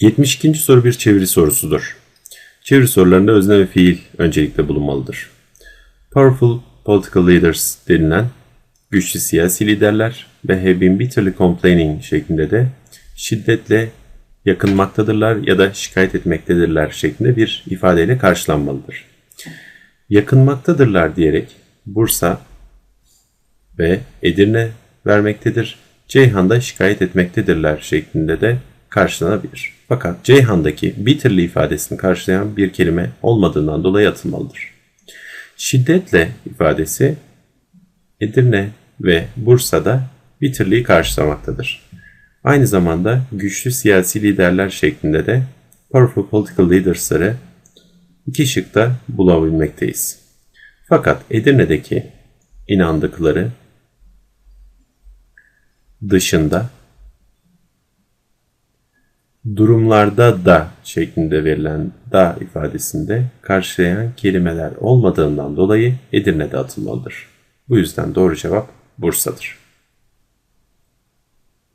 72. soru bir çeviri sorusudur. Çeviri sorularında özne ve fiil öncelikle bulunmalıdır. Powerful political leaders denilen güçlü siyasi liderler ve have been bitterly complaining şeklinde de şiddetle yakınmaktadırlar ya da şikayet etmektedirler şeklinde bir ifadeyle karşılanmalıdır. Yakınmaktadırlar diyerek Bursa ve Edirne vermektedir. Ceyhan'da şikayet etmektedirler şeklinde de karşılanabilir. Fakat Ceyhan'daki bitterly ifadesini karşılayan bir kelime olmadığından dolayı atılmalıdır. Şiddetle ifadesi Edirne ve Bursa'da bitterliği karşılamaktadır. Aynı zamanda güçlü siyasi liderler şeklinde de powerful political leaders'ları iki şıkta bulabilmekteyiz. Fakat Edirne'deki inandıkları dışında durumlarda da şeklinde verilen da ifadesinde karşılayan kelimeler olmadığından dolayı Edirne'de atılmalıdır. Bu yüzden doğru cevap Bursa'dır.